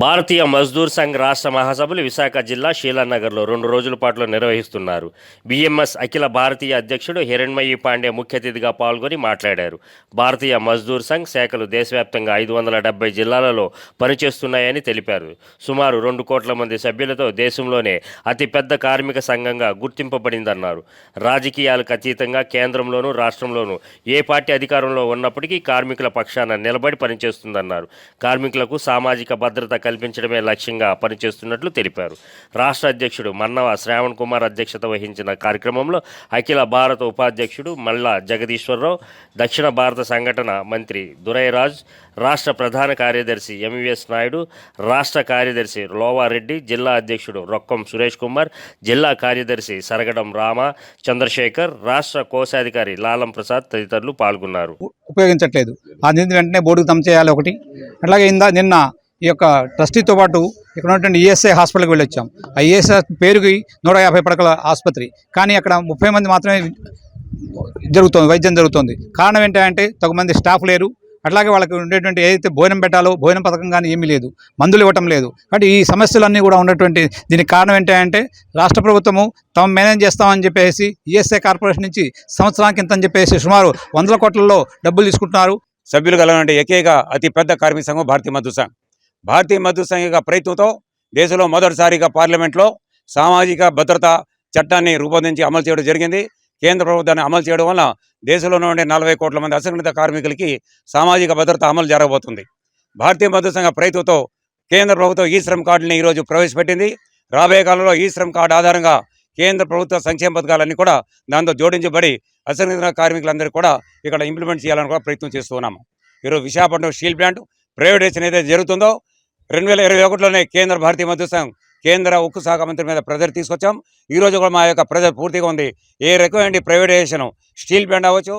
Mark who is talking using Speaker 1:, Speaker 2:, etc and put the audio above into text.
Speaker 1: భారతీయ మజ్దూర్ సంఘ్ రాష్ట్ర మహాసభలు విశాఖ జిల్లా శీలానగర్లో రెండు రోజుల పాటు నిర్వహిస్తున్నారు. బిఎంఎస్ అఖిల భారతీయ అధ్యక్షుడు హిరణ్మయి పాండే ముఖ్య అతిథిగా పాల్గొని మాట్లాడారు. భారతీయ మజ్దూర్ సంఘ్ శాఖలు దేశవ్యాప్తంగా ఐదు వందల డెబ్బై జిల్లాలలో పనిచేస్తున్నాయని తెలిపారు. సుమారు రెండు కోట్ల మంది సభ్యులతో దేశంలోనే అతిపెద్ద కార్మిక సంఘంగా గుర్తింపబడిందన్నారు. రాజకీయాలకు అతీతంగా కేంద్రంలోనూ రాష్ట్రంలోనూ ఏ పార్టీ అధికారంలో ఉన్నప్పటికీ కార్మికుల పక్షాన నిలబడి పనిచేస్తుందన్నారు. కార్మికులకు సామాజిక భద్రత కల్పించడమే లక్ష్యంగా పనిచేస్తున్నట్లు తెలిపారు. రాష్ట్ర అధ్యక్షుడు మన్నవ శ్రావణ్ కుమార్ అధ్యక్షత వహించిన కార్యక్రమంలో అఖిల భారత ఉపాధ్యక్షుడు మల్లా జగదీశ్వరరావు దక్షిణ భారత సంఘటన మంత్రి దురైరాజ్ రాష్ట్ర ప్రధాన కార్యదర్శి ఎంవిఎస్ నాయుడు రాష్ట్ర కార్యదర్శి లోవారెడ్డి జిల్లా అధ్యక్షుడు రొక్కం సురేష్ కుమార్ జిల్లా కార్యదర్శి సరగడం రామ చంద్రశేఖర్ రాష్ట్ర కోశాధికారి లాలం ప్రసాద్ తదితరులు పాల్గొన్నారు.
Speaker 2: ఉపయోగించట్లేదు. ఆ నిధి వెంటనే బోర్డుకు తమ చేయాలి ఒకటి. అట్లాగే ఇందా నిన్న ఈ యొక్క ట్రస్టీతో పాటు ఇక్కడ ఉన్నటువంటి ఈఎస్ఐ హాస్పిటల్కి వెళ్ళొచ్చాం. ఆ ఈఎస్ఐ పేరుకి నూట యాభై పడకల ఆసుపత్రి. కానీ అక్కడ ముప్పై మంది మాత్రమే జరుగుతుంది వైద్యం జరుగుతుంది. కారణం ఏంటంటే తగుమంది స్టాఫ్ లేరు. అట్లాగే వాళ్ళకి ఉండేటువంటి ఏదైతే భోజనం పెట్టాలో భోజనం పథకం కానీ ఏమీ లేదు. మందులు ఇవ్వటం లేదు. కాబట్టి ఈ సమస్యలన్నీ కూడా ఉన్నటువంటి దీనికి కారణం ఏంటంటే రాష్ట్ర ప్రభుత్వము తాము మేనేజ్ చేస్తామని చెప్పేసి ఈఎస్ఐ కార్పొరేషన్ నుంచి సంవత్సరానికి ఇంత అని చెప్పేసి సుమారు వందల కోట్లలో డబ్బులు తీసుకుంటున్నారు.
Speaker 3: సభ్యులు కలిగిన ఏకైక అతి పెద్ద కార్మిక సంఘం భారతీయ మజ్దూర్ భారతీయ మజ్దూర్ సంఘ ప్రయత్నంతో దేశంలో మొదటిసారిగా పార్లమెంట్లో సామాజిక భద్రత చట్టాన్ని రూపొందించి అమలు చేయడం జరిగింది. కేంద్ర ప్రభుత్వాన్ని అమలు చేయడం వల్ల దేశంలో ఉండే నలభై కోట్ల మంది అసంఘటిత కార్మికులకి సామాజిక భద్రత అమలు జరగబోతుంది. భారతీయ మజ్దూర్ సంఘ ప్రయత్నంతో కేంద్ర ప్రభుత్వం ఈ శ్రమ్ కార్డుని ఈరోజు ప్రవేశపెట్టింది. రాబోయే కాలంలో ఈ శ్రమ్ కార్డు ఆధారంగా కేంద్ర ప్రభుత్వ సంక్షేమ పథకాలన్నీ కూడా దాంతో జోడించబడి అసంఘటిత కార్మికులందరూ కూడా ఇక్కడ ఇంప్లిమెంట్ చేయాలని కూడా ప్రయత్నం చేస్తున్నాము ఈరోజు విశాఖపట్నం స్టీల్ ప్లాంట్ ప్రైవేటైజేషన్ ఏదైతే జరుగుతుందో రెండు వేల ఇరవై ఒకటిలోనే కేంద్ర భారతీయ మధ్య సంఘం కేంద్ర ఉక్కు శాఖ మంత్రి మీద ప్రెజర్ తీసుకొచ్చాం. ఈ రోజు కూడా మా యొక్క ప్రెజర్ పూర్తిగా ఉంది. ఏ రకమైన ప్రైవేటైజేషన్ స్టీల్ ప్లాంట్ అవ్వచ్చు